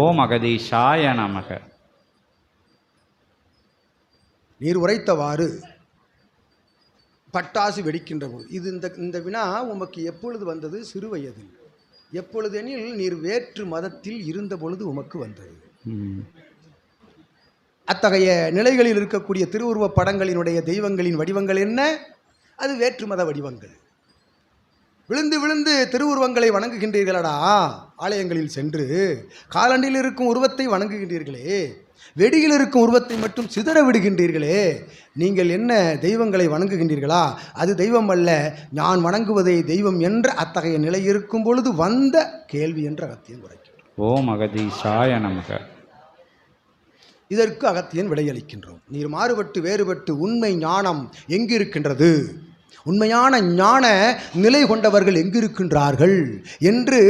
ஓம் அகதீஷாய நமக. நீர் உரைத்தவாறு பட்டாசு வெடிக்கின்ற போது இது இந்த இந்த வினா உமக்கு எப்பொழுது வந்தது? சிறு வயதில் எப்பொழுதெனில் நீர் வேற்று மதத்தில் இருந்த பொழுது உமக்கு வந்தது. அத்தகைய நிலைகளில் இருக்கக்கூடிய திருவுருவப் படங்களினுடைய தெய்வங்களின் வடிவங்கள் என்ன? அது வேற்று மத வடிவங்கள். விழுந்து விழுந்து திருவுருவங்களை வணங்குகின்றீர்களடா. ஆலயங்களில் சென்று காலண்டில் இருக்கும் உருவத்தை வணங்குகின்றீர்களே. வெடியில் இருக்கும் உருவத்தை மட்டும் சிதற விடுகின்றீர்களே. நீங்கள் என்ன தெய்வங்களை வணங்குகின்றீர்களா? அது தெய்வம் அல்ல. நான் வணங்குவதே தெய்வம் என்ற அத்தகைய நிலை இருக்கும் பொழுது வந்த கேள்வி என்ற அகத்தியம் குறைக்கின்றோம் ஓம் அகதீஷாய நமக. இதற்கு அகத்தியன் விடையளிக்கின்றோம். நீர் மாறுபட்டு வேறுபட்டு உண்மை ஞானம் எங்கிருக்கின்றது? உண்மையான ஞான நிலை கொண்டவர்கள் எங்கிருக்கின்றார்கள் என்று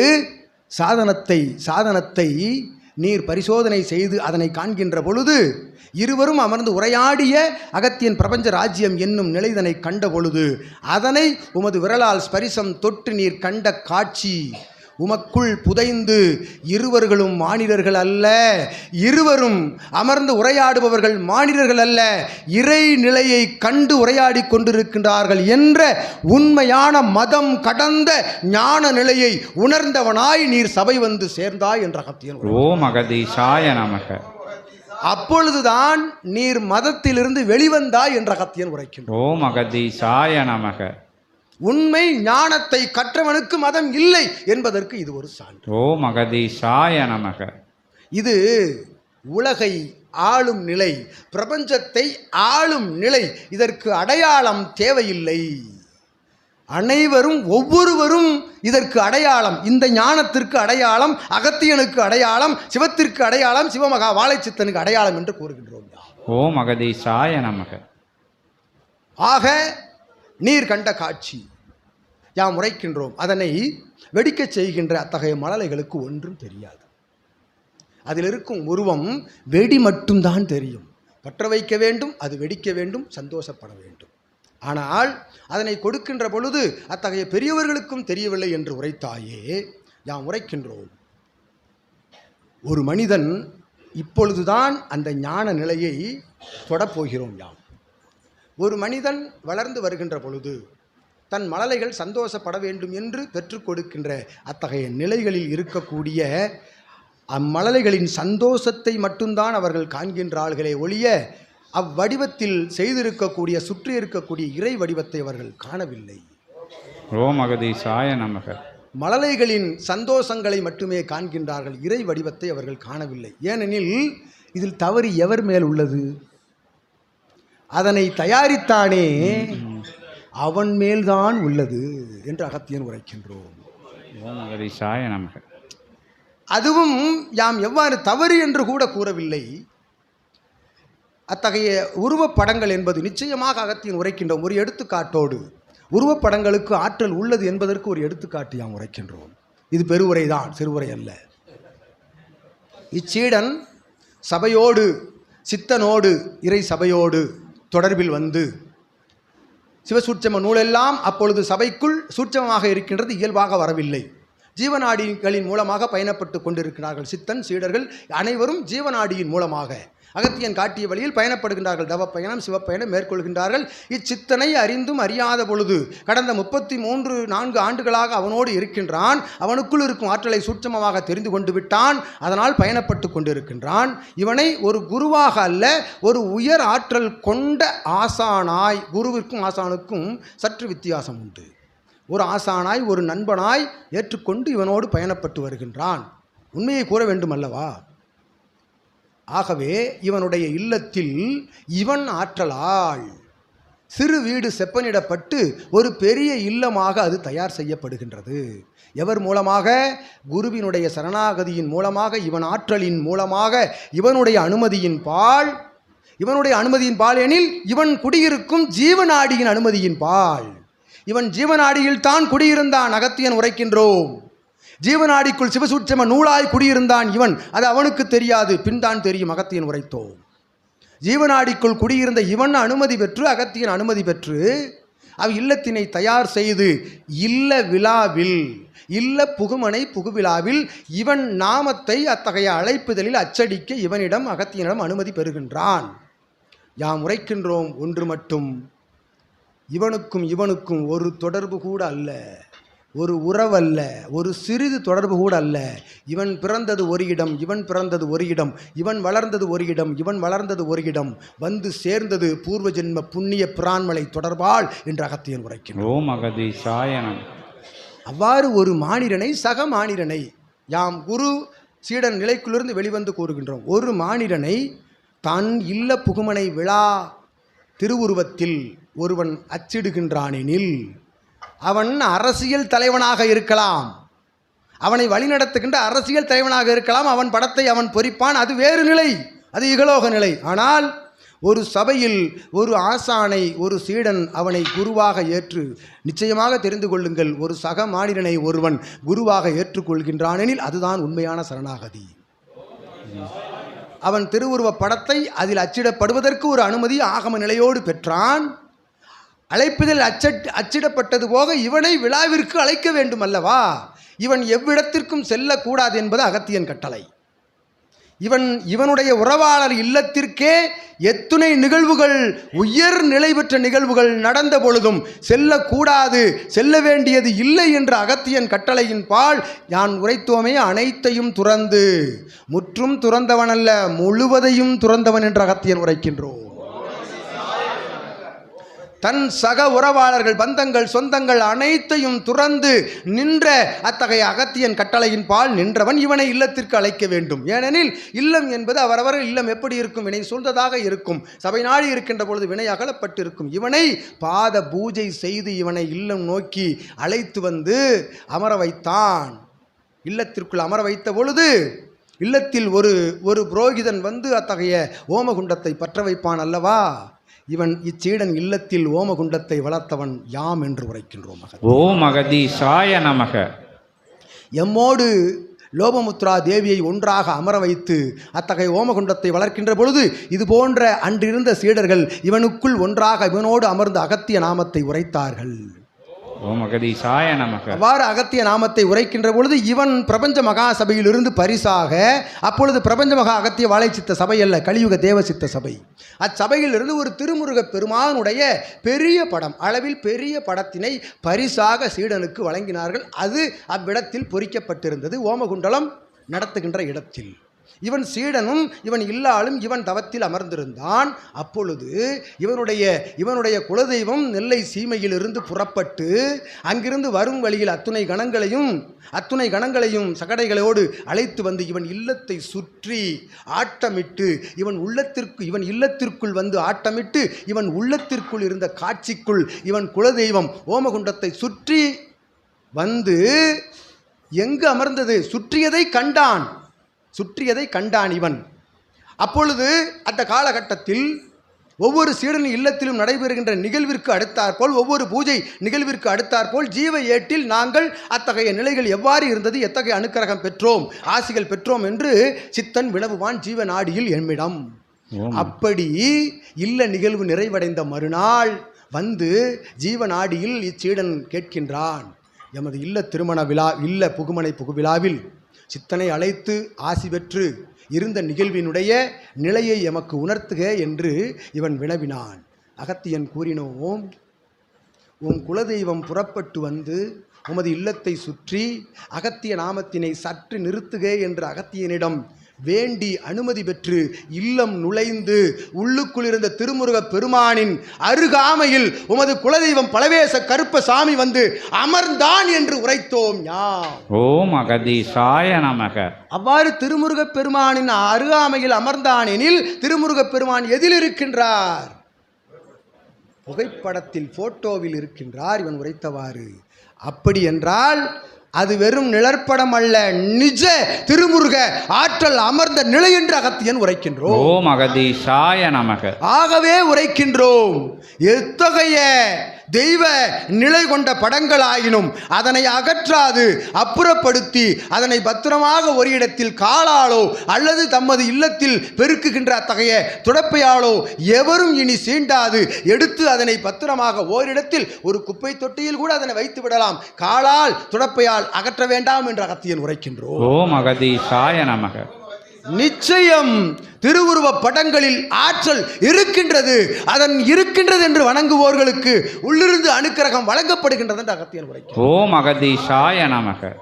சாதனத்தை சாதனத்தை நீர் பரிசோதனை செய்து அதனை காண்கின்ற பொழுது இருவரும் அமர்ந்து உரையாடிய அகத்தியன் பிரபஞ்ச ராஜ்யம் என்னும் நிலைதனை கண்ட பொழுது அதனை உமது விரலால் ஸ்பரிசம் தொட்டு நீர் கண்ட காட்சி உமக்குள் புதைந்து இருவர்களும் மானிடர்கள் அல்ல. இருவரும் அமர்ந்து உரையாடுபவர்கள் மானிடர்கள் அல்ல. இறை நிலையை கண்டு உரையாடி கொண்டிருக்கின்றார்கள் என்ற உண்மையான மதம் கடந்த ஞான நிலையை உணர்ந்தவனாய் நீர் சபை வந்து சேர்ந்தாய் என்ற உரை. ஓம் அகதீஷாய நமக. அப்பொழுதுதான் நீர் மதத்திலிருந்து வெளிவந்தாய் என்ற அகத்தியன் உரைக்கின்றான் ஓம் அகதீஷாய நமக. உண்மை ஞானத்தை கற்றவனுக்கு மதம் இல்லை என்பதற்கு இது ஒரு சான்று. ஓம் அகதீஷாய நமக. இது உலகை ஆளும் நிலை பிரபஞ்சத்தை ஆளும் நிலை இதற்கு அடையாளம் தேவையில்லை. அனைவரும் ஒவ்வொருவரும் இதற்கு அடையாளம் இந்த ஞானத்திற்கு அடையாளம் அகத்தியனுக்கு அடையாளம் சிவத்திற்கு அடையாளம் சிவமகா வாழைச்சித்தனுக்கு அடையாளம் என்று கூறுகின்றோம் யாம். ஓம் அகதீஷாய நமக. ஆக நீர் கண்ட காட்சி. யாம் உரைக்கின்றோம். அதனை வெடிக்கச் செய்கின்ற அத்தகைய மழலைகளுக்கு ஒன்றும் தெரியாது. அதில் இருக்கும் உருவம் வெடி மட்டும்தான் தெரியும். பற்ற வைக்க வேண்டும் அது வெடிக்க வேண்டும் சந்தோஷப்பட வேண்டும். ஆனால் அதனை கொடுக்கின்ற பொழுது அத்தகைய பெரியவர்களுக்கும் தெரியவில்லை என்று உரைத்தாயே யாம் உரைக்கின்றோம். ஒரு மனிதன் இப்பொழுதுதான் அந்த ஞான நிலையை தொடப்போகிறோம் யாம். ஒரு மனிதன் வளர்ந்து வருகின்ற பொழுது தன் மழலைகள் சந்தோஷப்பட வேண்டும் என்று பெற்றுக் கொடுக்கின்ற அத்தகைய நிலைகளில் இருக்கக்கூடிய அம்மழலைகளின் சந்தோஷத்தை மட்டும்தான் அவர்கள் காண்கின்றார்களே ஒழிய அவ்வடிவத்தில் செய்திருக்கக்கூடிய சுற்றி இருக்கக்கூடிய இறை வடிவத்தை அவர்கள் காணவில்லை. ஓம் நமக. மழலைகளின் சந்தோஷங்களை மட்டுமே காண்கின்றார்கள் இறை வடிவத்தை அவர்கள் காணவில்லை. ஏனெனில் இதில் தவறு எவர் மேல் உள்ளது? அதனை தயாரித்தானே அவன் மேல்தான் உள்ளது என்று அகத்தியன் உரைக்கின்றோம். அதுவும் யாம் எவ்வாறு தவறு என்று கூட கூறவில்லை. அத்தகைய உருவப்படங்கள் என்பது நிச்சயமாக அகத்தியன் உரைக்கின்றோம் ஒரு எடுத்துக்காட்டோடு. உருவப்படங்களுக்கு ஆற்றல் உள்ளது என்பதற்கு ஒரு எடுத்துக்காட்டு யாம் உரைக்கின்றோம். இது பெருவுரைதான் சிறுவுரை அல்ல. இச்சீடன் சபையோடு சித்தனோடு இறை சபையோடு தொடர்பில் வந்து சிவசூட்சம நூலெல்லாம் அப்பொழுது சபைக்குள் சூட்சமமாக இருக்கின்றது இயல்பாக வரவில்லை. ஜீவநாடிகளின் மூலமாக பயணப்பட்டு கொண்டிருக்கிறார்கள் சித்தன் சீடர்கள் அனைவரும் ஜீவநாடியின் மூலமாக. அகத்தியன் காட்டிய வழியில் பயணப்படுகின்றார்கள். தவப்பயணம் சிவப்பயணம் மேற்கொள்கின்றார்கள். இச்சித்தனை அறிந்தும் அறியாத பொழுது கடந்த முப்பத்தி மூன்று நான்கு ஆண்டுகளாக அவனோடு இருக்கின்றான். அவனுக்குள் இருக்கும் ஆற்றலை சூட்சமமாக தெரிந்து கொண்டு விட்டான். அதனால் பயணப்பட்டு கொண்டிருக்கின்றான். இவனை ஒரு குருவாக அல்ல ஒரு உயர் ஆற்றல் கொண்ட ஆசானாய் குருவிற்கும் ஆசானுக்கும் சற்று வித்தியாசம் உண்டு. ஒரு ஆசானாய் ஒரு நண்பனாய் ஏற்றுக்கொண்டு இவனோடு பயணப்பட்டு வருகின்றான். உண்மையை கூற வேண்டும் அல்லவா ஆகவே இவனுடைய இல்லத்தில் இவன் ஆற்றலால் சிறு வீடு செப்பனிடப்பட்டு ஒரு பெரிய இல்லமாக அது தயார் செய்யப்படுகின்றது. எவர் மூலமாக? குருவினுடைய சரணாகதியின் மூலமாக இவன் ஆற்றலின் மூலமாக இவனுடைய அனுமதியின் பால். இவனுடைய அனுமதியின் பால் எனில் இவன் குடியிருக்கும் ஜீவநாடியின் அனுமதியின் பால். இவன் ஜீவநாடியில் தான் குடியிருந்தான் அகத்தியன் உரைக்கின்றோம். ஜீவநாடிக்குள் சிவசூட்சம நூலாய் குடியிருந்தான் இவன். அது அவனுக்கு தெரியாது. பின்தான் தெரியும் அகத்தியன் உரைத்தோம். ஜீவநாடிக்குள் குடியிருந்த இவன் அனுமதி பெற்று அகத்தியன் அனுமதி பெற்று அவ் இல்லத்தினை தயார் செய்து இல்ல விழாவில் இல்ல புகுமனை புகுவிழாவில் இவன் நாமத்தை அத்தகைய அழைப்புதலில் அச்சடிக்க இவனிடம் அகத்தியனிடம் அனுமதி பெறுகின்றான். யாம் உரைக்கின்றோம் ஒன்று மட்டும். இவனுக்கும் இவனுக்கும் ஒரு தொடர்பு கூட அல்ல. ஒரு உறவல்ல ஒரு சிறிது தொடர்பு கூட அல்ல. இவன் பிறந்தது ஒரு இடம் இவன் பிறந்தது ஒரு இடம் இவன் வளர்ந்தது ஒரு இடம் இவன் வளர்ந்தது ஒரு இடம். வந்து சேர்ந்தது பூர்வ ஜென்ம புண்ணிய பிரான்மலை தொடர்பால் என்று அகத்தியன் உரைக்கின்றான் ஓம் அவ்வாறு ஒரு மானிடனை சக மானிடனை யாம் குரு சீடன் நிலைக்குள்ளிருந்து வெளிவந்து கூறுகின்றோம். ஒரு மானிடனை தன் இல்ல புகுமனை விழா திருவுருவத்தில் ஒருவன் அச்சிடுகின்றானெனில் அவன் அரசியல் தலைவனாக இருக்கலாம். அவனை வழிநடத்துகின்ற அரசியல் தலைவனாக இருக்கலாம். அவன் படத்தை அவன் பொறிப்பான். அது வேறு நிலை. அது இகலோக நிலை. ஆனால் ஒரு சபையில் ஒரு ஆசானை ஒரு சீடன் அவனை குருவாக ஏற்று நிச்சயமாக தெரிந்து கொள்ளுங்கள் ஒரு சக மாநிலனை ஒருவன் குருவாக ஏற்றுக்கொள்கின்றானெனில் அதுதான் உண்மையான சரணாகதி. அவன் திருவுருவ படத்தை அதில் அச்சிடப்படுவதற்கு ஒரு அனுமதி ஆகம நிலையோடு பெற்றான். அழைப்பதில் அச்சட் அச்சிடப்பட்டது போக இவனை விழாவிற்கு அழைக்க வேண்டும் அல்லவா இவன் எவ்விடத்திற்கும் செல்லக்கூடாது என்பது அகத்தியன் கட்டளை. இவன் இவனுடைய உறவாளர் இல்லத்திற்கே எத்துணை நிகழ்வுகள் உயர் நிலை பெற்ற நிகழ்வுகள் நடந்த பொழுதும் செல்லக்கூடாது செல்ல வேண்டியது இல்லை என்ற அகத்தியன் கட்டளையின் பால் யான் உரைத்தோமே அனைத்தையும் துறந்து முற்றும் துறந்தவனல்ல முழுவதையும் துறந்தவன் என்று அகத்தியன் உரைக்கின்றோம். தன் சக உறவாளர்கள் பந்தங்கள் சொந்தங்கள் அனைத்தையும் துறந்து நின்ற அத்தகைய அகத்தியன் கட்டளையின் பால் நின்றவன் இவனை இல்லத்திற்கு அழைக்க வேண்டும். ஏனெனில் இல்லம் என்பது அவரவர் இல்லம் எப்படி இருக்கும்? வினை சூழ்ந்ததாக இருக்கும். சபை நாடி இருக்கின்ற பொழுது வினை அகலப்பட்டிருக்கும். இவனை பாத பூஜை செய்து இவனை இல்லம் நோக்கி அழைத்து வந்து அமர வைத்தான். இல்லத்திற்குள் அமர வைத்த பொழுது இல்லத்தில் ஒரு ஒரு புரோகிதன் வந்து அத்தகைய ஓமகுண்டத்தை பற்ற வைப்பான் அல்லவா? இவன் இச்சீடன் இல்லத்தில் ஓமகுண்டத்தை வளர்த்தவன் யாம் என்று உரைக்கின்றோம் மகன். ஓம் அகதீசாய நமக. எம்மோடு லோபமுத்ரா தேவியை ஒன்றாக அமர வைத்து அத்தகைய ஓமகுண்டத்தை வளர்க்கின்ற பொழுது இது போன்ற அன்றிருந்த சீடர்கள் இவனுக்குள் ஒன்றாக இவனோடு அமர்ந்து அகத்திய நாமத்தை உரைத்தார்கள். ஓம் அகதீசாய நமக. அவ்வாறு அகத்திய நாமத்தை உரைக்கின்ற பொழுது இவன் பிரபஞ்ச மகா சபையிலிருந்து பரிசாக அப்பொழுது பிரபஞ்ச மகா அகத்திய வாழைச்சித்த சபை அல்ல கலியுக தேவசித்த சபை. அச்சபையிலிருந்து ஒரு திருமுருக பெருமானுடைய பெரிய படம் அளவில் பெரிய படத்தினை பரிசாக சீடனுக்கு வழங்கினார்கள். அது அவ்விடத்தில் பொறிக்கப்பட்டிருந்தது. ஓமகுண்டலம் நடத்துகின்ற இடத்தில். இவன் சீடனும் இவன் இல்லாலும் இவன் தவத்தில் அமர்ந்திருந்தான். அப்பொழுது இவனுடைய இவனுடைய குலதெய்வம் நெல்லை சீமையிலிருந்து புறப்பட்டு அங்கிருந்து வரும் வழியில் அத்துணை கணங்களையும் அத்துணை கணங்களையும் சகடைகளோடு அழைத்து வந்து இவன் இல்லத்தை சுற்றி ஆட்டமிட்டு இவன் உள்ளத்திற்கு இவன் இல்லத்திற்குள் வந்து ஆட்டமிட்டு இவன் உள்ளத்திற்குள் இருந்த காட்சிக்குள் இவன் குலதெய்வம் ஓமகுண்டத்தை சுற்றி வந்து எங்கு அமர்ந்தது? சுற்றியதை கண்டான். சுற்றியதை கண்டான் இவன். அப்பொழுது அந்த காலகட்டத்தில் ஒவ்வொரு சீடன் இல்லத்திலும் நடைபெறுகின்ற நிகழ்விற்கு அடுத்தாற்போல் ஒவ்வொரு பூஜை நிகழ்விற்கு அடுத்தாற்போல் ஜீவ ஏட்டில் நாங்கள் அத்தகைய நிலைகள் எவ்வாறு இருந்தது எத்தகைய அனுக்கிரகம் பெற்றோம் ஆசிகள் பெற்றோம் என்று சித்தன் வினவுவான் ஜீவ நாடியில் எம்மிடம் அப்படி இல்ல நிகழ்வு நிறைவடைந்த மறுநாள் வந்து ஜீவநாடியில் இச்சீடன் கேட்கின்றான். எமது இல்ல திருமண விழா இல்ல புகுமனை புகுவிழாவில் சித்தனை அழைத்து ஆசி பெற்று இருந்த நிகழ்வினுடைய நிலையை எமக்கு உணர்த்துக என்று இவன் வினவினான். அகத்தியன் கூறினோம் உன் குலதெய்வம் புறப்பட்டு வந்து உமது இல்லத்தை சுற்றி அகத்திய நாமத்தினை சற்று நிறுத்துக என்று அகத்தியனிடம் வேண்டி அனுமதி பெற்று இல்லம் நுழைந்து உள்ளுக்குள் இருந்த திருமுருக பெருமானின் அருகாமையில் உமது குலதெய்வம் பலவேச கருப்ப சாமி வந்து அமர்ந்தான் என்று உரைத்தோம் யாம். ஓம் அகதீசாய நமக. அவ்வாறு திருமுருகப் பெருமானின் அருகாமையில் அமர்ந்தான் எனில் திருமுருகப் பெருமான் எதில் இருக்கின்றார்? புகைப்படத்தில் போட்டோவில் இருக்கின்றார் இவன் உரைத்தவாறு. அப்படி என்றால் அது வெறும் நிழற்படம் அல்ல. நிஜ திருமுருக ஆற்றல் அமர்ந்த நிலை என்று அகத்தியன் உரைக்கின்றோம். ஓம் அகதீசாய நமக. ஆகவே உரைக்கின்றோம். எத்தகைய தெய்வ நிலை கொண்ட படங்களாயினும் அதனை அகற்றாது அப்புறப்படுத்தி அதனை பத்திரமாக ஒரு இடத்தில் காலாலோ அல்லது தமது இல்லத்தில் பெருக்குகின்ற அத்தகைய துடப்பையாலோ எவரும் இனி சீண்டாது எடுத்து அதனை பத்திரமாக ஓரிடத்தில் ஒரு குப்பை தொட்டியில் கூட அதனை வைத்து விடலாம். காலால் துடப்பையால் அகற்ற வேண்டாம் என்று அகத்தியன் உரைக்கின்றோம் ஓம் அகதீஷாய நமக. நிச்சயம் திருவுருவ படங்களில் ஆற்றல் இருக்கின்றது. அதன் இருக்கின்றது என்று வணங்குவோர்களுக்கு உள்ளிருந்து அனுக்கிரகம் வழங்கப்படுகின்றது என்று அகத்தியன் உரைக்கிறார் ஓம் அகதீஷாய நமக.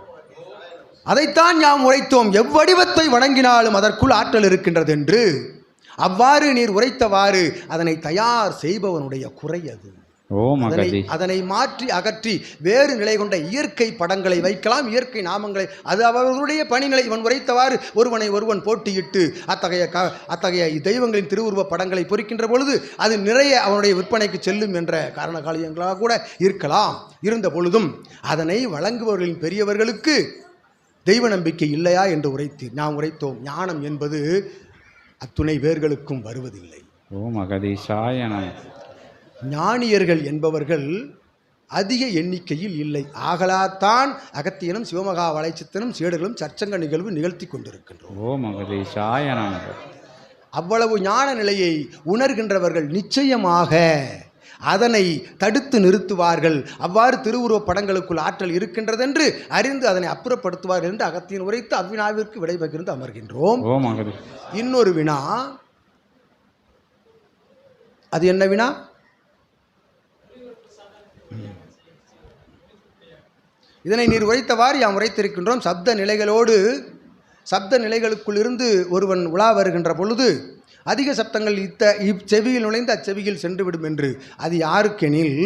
அதைத்தான் நாம் உரைத்தோம். எவ்வடிவத்தை வணங்கினாலும் அதற்குள் ஆற்றல் இருக்கின்றது என்று. அவ்வாறு நீர் உரைத்தவாறு அதனை தயார் செய்பவனுடைய குறை அது. அதனை மாற்றி அகற்றி வேறு நிலை கொண்ட இயற்கை படங்களை வைக்கலாம். இயற்கை நாமங்களை அது அவர்களுடைய பணிநிலை இவன் உரைத்தவாறு ஒருவனை ஒருவன் போட்டியிட்டு அத்தகைய க அத்தகைய தெய்வங்களின் திருவுருவ படங்களை பொறிக்கின்ற பொழுது அது நிறைய அவனுடைய விற்பனைக்கு செல்லும் என்ற காரண காரியங்களாக கூட இருக்கலாம். இருந்த பொழுதும் அதனை வழங்குபவர்களின் பெரியவர்களுக்கு தெய்வ நம்பிக்கை இல்லையா என்று உரைத்தீர் நாம் உரைத்தோம். ஞானம் என்பது அத்துணை பேர்களுக்கும் வருவதில்லை. ஓம் அகதீஷாய நமக ஞானியர்கள் என்பவர்கள் அதிக எண்ணிக்கையில் இல்லை. ஆகலாத்தான் அகத்தியனும் சிவமகா வளைச்சித்தனும் சீடர்களும் சச்சங்க நிகழ்வு நிகழ்த்தி கொண்டிருக்கின்றோம். அவ்வளவு ஞான நிலையை உணர்கின்றவர்கள் நிச்சயமாக அதனை தடுத்து நிறுத்துவார்கள். அவ்வாறு திருவுருவப் படங்களுக்குள் ஆற்றல் இருக்கின்றது என்று அறிந்து அதனை அப்புறப்படுத்துவார்கள் என்று அகத்தியன் உரைத்து அவ்வினாவிற்கு விடைபகிர்ந்து அமர்கின்றோம். இன்னொரு வினா. அது என்ன வினா. இதனை நீர் உரைத்தவாறு யாம் உரைத்திருக்கின்றோம். சப்த நிலைகளோடு சப்த நிலைகளுக்குள் இருந்து ஒருவன் உலா வருகின்ற பொழுது அதிக சப்தங்கள் இத்த இச்செவியில் நுழைந்து அச்செவியில் சென்றுவிடும் என்று. அது யாருக்கெனில்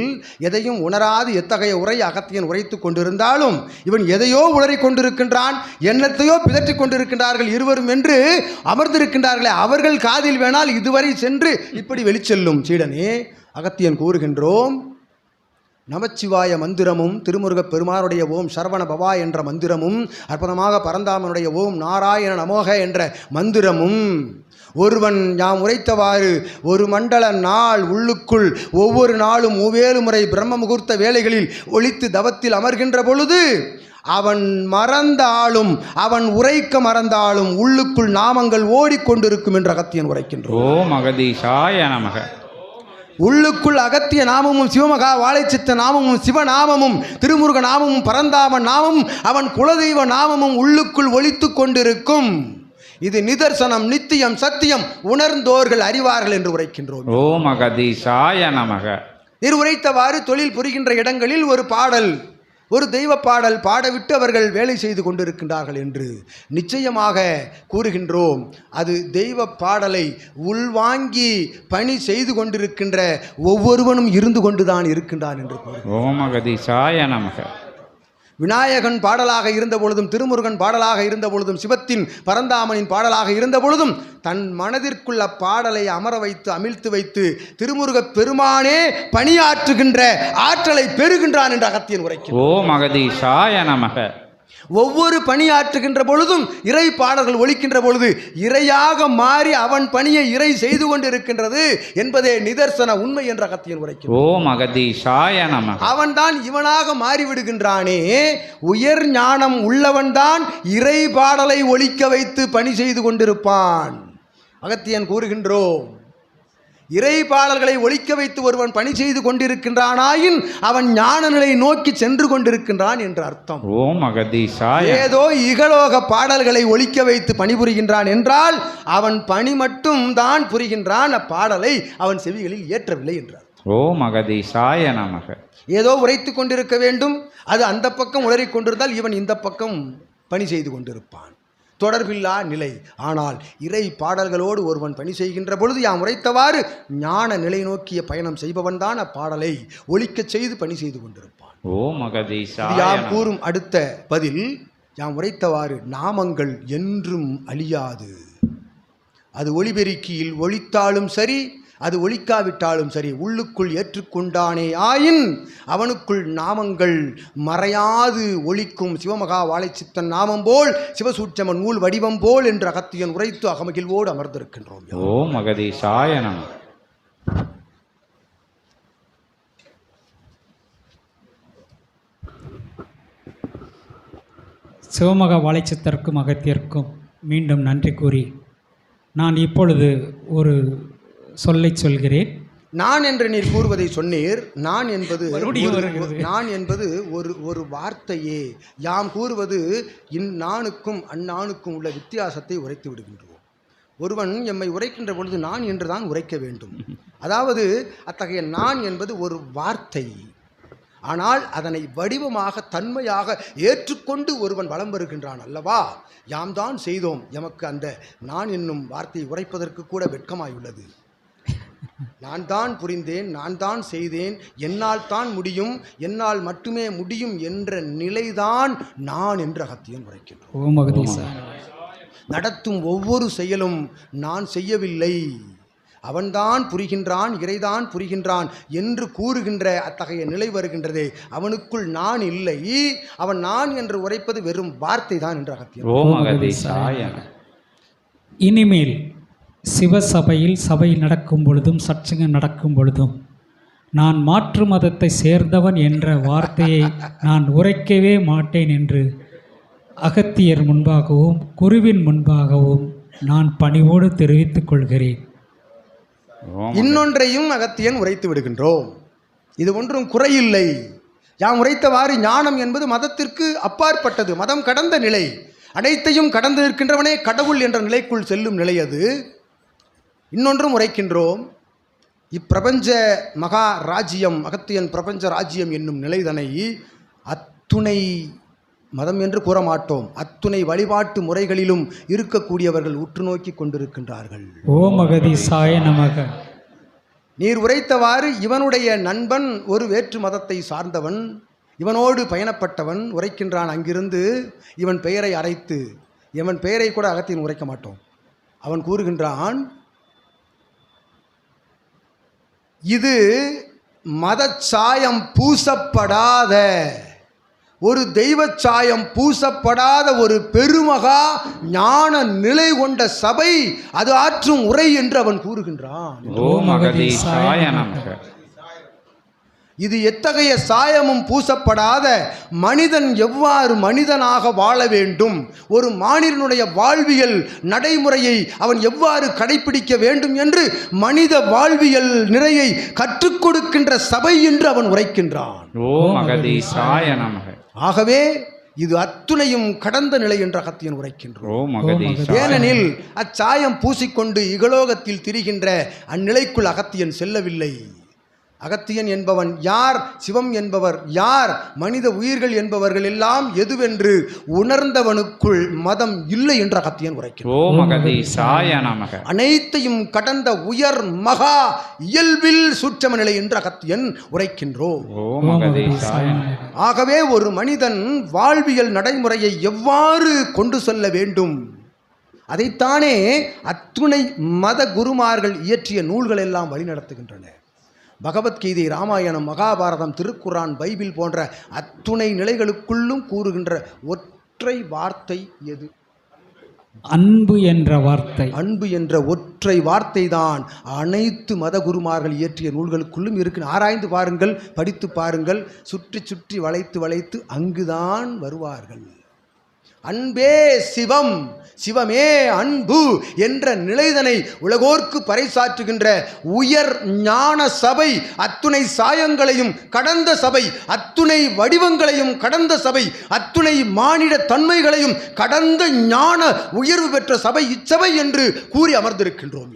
எதையும் உணராது எத்தகைய உரை அகத்தியன் உரைத்து கொண்டிருந்தாலும் இவன் எதையோ உளறிக் கொண்டிருக்கின்றான் எண்ணத்தையோ பிதற்றிக் கொண்டிருக்கின்றார்கள் இருவரும் என்று அமர்ந்திருக்கின்றார்களே அவர்கள் காதில் வேணால் இதுவரை சென்று இப்படி வெளிச்செல்லும். சீடனே அகத்தியன் கூறுகின்றோம் நமச்சிவாய மந்திரமும் திருமுருகப் பெருமானுடைய ஓம் சரவண பவா என்ற மந்திரமும் அற்புதமாக பரந்தாமனுடைய ஓம் நாராயண நமோக என்ற மந்திரமும். ஒருவன் யாம் உரைத்தவாறு ஒரு மண்டல நாள் உள்ளுக்குள் ஒவ்வொரு நாளும் மூவேலு முறை பிரம்ம முகூர்த்த வேலைகளில் ஒழித்து தவத்தில் அமர்கின்ற பொழுது அவன் மறந்தாலும் அவன் உரைக்க மறந்தாலும் உள்ளுக்குள் நாமங்கள் ஓடிக்கொண்டிருக்கும் என்று அகத்தியன் உரைக்கின்றோம் ஓம் அகதீஷாய நமக. உள்ளுக்குள் அகத்திய நாமமும் சிவமகா வாழைச்சித்த நாமமும் சிவநாமமும் திருமுருக நாமமும் பரந்தாம நாமமும் அவன் குலதெய்வ நாமமும் உள்ளுக்குள் ஒலித்து கொண்டிருக்கும். இது நிதர்சனம் நித்தியம் சத்தியம் உணர்ந்தோர்கள் அறிவார்கள் என்று உரைக்கின்றோம். ஓம் அகதீஷாய நமக. நீர் உரைத்தவாறு தொழில் புரிகின்ற இடங்களில் ஒரு பாடல். ஒரு தெய்வ பாடல் பாடவிட்டு அவர்கள் வேலை செய்து கொண்டிருக்கின்றார்கள் என்று நிச்சயமாக கூறுகின்றோம். அது தெய்வ பாடலை உள்வாங்கி பணி செய்து கொண்டிருக்கின்ற ஒவ்வொருவனும் இருந்து கொண்டுதான் இருக்கின்றான் என்று கூறுகிறோம் ஓமகதி சாய நமக. விநாயகன் பாடலாக இருந்த பொழுதும் திருமுருகன் பாடலாக இருந்த பொழுதும் சிவத்தின் பரந்தாமனின் பாடலாக இருந்த பொழுதும் தன் மனதிற்குள்ள பாடலை அமர வைத்து அமிழ்த்து வைத்து திருமுருகப் பெருமானே பணியாற்றுகின்ற ஆற்றலை பெறுகின்றான் என்று அகத்தியன் உரைக்கும் ஓ மகதீஷாய நமக. ஒவ்வொரு பணியாற்றுகின்ற பொழுதும் இறை பாடல்கள் ஒலிக்கின்ற பொழுது இறையாக மாறி அவன் பணியை இறை செய்து கொண்டிருக்கின்றது என்பதே நிதர்சன உண்மை என்ற அகத்தியன் உரைக்கிறார் ஓம் அகதீஷாய நமக அவன்தான் இவனாக மாறிவிடுகின்றானே. உயர் ஞானம் உள்ளவன்தான் இறை பாடலை ஒலிக்க வைத்து பணி செய்து கொண்டிருப்பான். அகத்தியன் கூறுகின்றோம் இறை பாடல்களை ஒலிக்க வைத்து ஒருவன் பணி செய்து கொண்டிருக்கின்றானாயின் அவன் ஞான நிலை நோக்கி சென்று கொண்டிருக்கின்றான் என்று அர்த்தம். ஓம் அகதீஷாய ஏதோ இகலோக பாடல்களை ஒலிக்க வைத்து பணிபுரிகின்றான் என்றால் அவன் பணி மட்டும் தான் புரிகின்றான். அப்பாடலை அவன் செவிகளில் ஏற்றவில்லை என்றார் ஓம் அகதீஷாய நமக. ஏதோ உரைத்து கொண்டிருக்க வேண்டும். அது அந்த பக்கம் உளறிக் கொண்டிருந்தால் இவன் இந்த பக்கம் பணி செய்து கொண்டிருப்பான். தொடர்பில்லா நிலை. ஆனால் இறை பாடல்களோடு ஒருவன் பணி செய்கின்ற பொழுது யாம் உரைத்தவாறு ஞான நிலை நோக்கிய பயணம் செய்பவன்தான் அப்பாடலை ஒலிக்கச் செய்து பணி செய்து கொண்டிருப்பான். இது அகதீஷாய யாம் கூறும் அடுத்த பதில் யாம் உரைத்தவாறு நாமங்கள் என்றும் அழியாது. அது ஒளிபெருக்கியில் ஒழித்தாலும் சரி அது ஒழிக்காவிட்டாலும் சரி உள்ளுக்குள் ஏற்றுக்கொண்டானே ஆயின் அவனுக்குள் நாமங்கள் மறையாது ஒழிக்கும். சிவமகா வாழைச்சித்தன் நாமம் போல் சிவசூட்சம நூல் வடிவம் போல் என்று அகத்தியன் உரைத்து அகமகிழ்வோடு அமர்ந்திருக்கின்றோம். ஓம் அகதீஷாய நமக சிவமக வாழைச்சத்திற்கும் அகத்தியர்க்கும் மீண்டும் நன்றி கூறி நான் இப்பொழுது ஒரு சொல்லை சொல்கிறேன். நான் என்று நீர் கூறுவதை சொன்னீர் நான் என்பது. நான் என்பது ஒரு ஒரு வார்த்தையே. யாம் கூறுவது இந்நானுக்கும் அந்நானுக்கும் உள்ள வித்தியாசத்தை உரைத்து விடுகின்றோம். ஒருவன் எம்மை உரைக்கின்ற பொழுது நான் என்றுதான் உரைக்க வேண்டும். அதாவது அத்தகைய நான் என்பது ஒரு வார்த்தை. ஆனால் அதனை வடிவமாக தன்மையாக ஏற்றுக்கொண்டு ஒருவன் வலம் வருகின்றான் அல்லவா? யாம் தான் செய்தோம். எமக்கு அந்த நான் என்னும் வார்த்தையை உரைப்பதற்கு கூட வெட்கமாயுள்ளது. நான் தான் புரிந்தேன் நான் தான் செய்தேன் என்னால் தான் முடியும் என்னால் மட்டுமே முடியும் என்ற நிலைதான் நான் என்று அகத்தியன் உரைக்கின்றோம் நடத்தும் ஒவ்வொரு செயலும் நான் செய்யவில்லை. அவன்தான் புரிகின்றான் இறைதான் புரிகின்றான் என்று கூறுகின்ற அத்தகைய நிலை வருகின்றதே. அவனுக்குள் நான் இல்லை. அவன் நான் என்று உரைப்பது வெறும் வார்த்தை தான் என்று நமக இனிமேல் சிவசபையில் சபை நடக்கும் பொழுதும் சற்சங்கம் நடக்கும் பொழுதும் நான் மாற்று மதத்தை சேர்ந்தவன் என்ற வார்த்தையை நான் உரைக்கவே மாட்டேன் என்று அகத்தியர் முன்பாகவும் குருவின் முன்பாகவும் நான் பணிவோடு தெரிவித்துக் கொள்கிறேன். இன்னொன்றையும் அகத்தியன் உரைத்து விடுகின்றோம். இது ஒன்றும் குறையில்லை. யாம் உரைத்தவாறு ஞானம் என்பது மதத்திற்கு அப்பாற்பட்டது. மதம் கடந்த நிலை. அனைத்தையும் கடந்து நிற்கின்றவனே கடவுள் என்ற நிலைக்குள் செல்லும் நிலை அது. இன்னொன்றும் உரைக்கின்றோம் இப்பிரபஞ்ச மகா ராஜ்யம் அகத்தியன் பிரபஞ்ச ராஜ்யம் என்னும் நிலைதனை அத்துணை மதம் என்று கூற மாட்டோம். அத்துணை வழிபாட்டு முறைகளிலும் இருக்கக்கூடியவர்கள் உற்று நோக்கி கொண்டிருக்கின்றார்கள். ஓம் அகதீசாய நமக. நீர் உரைத்தவாறு இவனுடைய நண்பன் ஒரு வேற்று மதத்தை சார்ந்தவன் இவனோடு பயணப்பட்டவன் உரைக்கின்றான். அங்கிருந்து இவன் பெயரை அரைத்து இவன் பெயரை கூட அகத்தின் உரைக்க மாட்டோம். அவன் கூறுகின்றான் இது மதச்சாயம் பூசப்படாத ஒரு தெய்வச் சாயம் பூசப்படாத ஒரு பெருமகா ஞான நிலை கொண்ட சபை அது ஆற்றும் உரை என்று அவன் கூறுகின்றான். இது எத்தகைய சாயமும் பூசப்படாத மனிதன் எவ்வாறு மனிதனாக வாழ வேண்டும்? ஒரு மானிடனுடைய வாழ்வியல் நடைமுறையை அவன் எவ்வாறு கடைபிடிக்க வேண்டும் என்று மனித வாழ்வியல் நிறையை கற்றுக் கொடுக்கின்ற சபை என்று அவன் உரைக்கின்றான். ஆகவே இது அத்துணையும் கடந்த நிலை என்ற அகத்தியன் உரைக்கின்றோம் ஏனெனில் அச்சாயம் பூசிக்கொண்டு இகலோகத்தில் திரிகின்ற அந்நிலைக்குள் அகத்தியன் செல்லவில்லை. அகத்தியன் என்பவன் யார்? சிவம் என்பவர் யார்? மனித உயிர்கள் என்பவர்கள் எல்லாம் எதுவென்று உணர்ந்தவனுக்குள் மதம் இல்லை என்ற அகத்தியன் உரைக்கிறான். அனைத்தையும் கடந்த உயர் மகா இயல்பில் சூட்சம நிலை என்று அகத்தியன் உரைக்கின்றோம். ஆகவே ஒரு மனிதன் வாழ்வியல் நடைமுறையை எவ்வாறு கொண்டு செல்ல வேண்டும்? அதைத்தானே அத்துணை மத குருமார்கள் இயற்றிய நூல்கள் எல்லாம் வழிநடத்துகின்றன. பகவத்கீதை ராமாயணம் மகாபாரதம் திருக்குரான் பைபிள் போன்ற அத்துணை நிலைகளுக்குள்ளும் கூறுகின்ற ஒற்றை வார்த்தை எது? அன்பு என்ற வார்த்தை. அன்பு என்ற ஒற்றை வார்த்தை தான் அனைத்து மத குருமார்கள் இயற்றிய நூல்களுக்குள்ளும் இருக்கு. ஆராய்ந்து பாருங்கள் படித்து பாருங்கள் சுற்றி சுற்றி வளைத்து வளைத்து அங்குதான் வருவார்கள். அன்பே சிவம் சிவமே அன்பு என்ற நிலைதனை உலகோர்க்கு பறைசாற்றுகின்ற உயர் ஞான சபை அத்துணை சாயங்களையும் கடந்த சபை அத்துணை வடிவங்களையும் கடந்த சபை அத்துணை மானிட தன்மைகளையும் கடந்த ஞான உயர்வு பெற்ற சபை இச்சபை என்று கூறி அமர்ந்திருக்கின்றோம்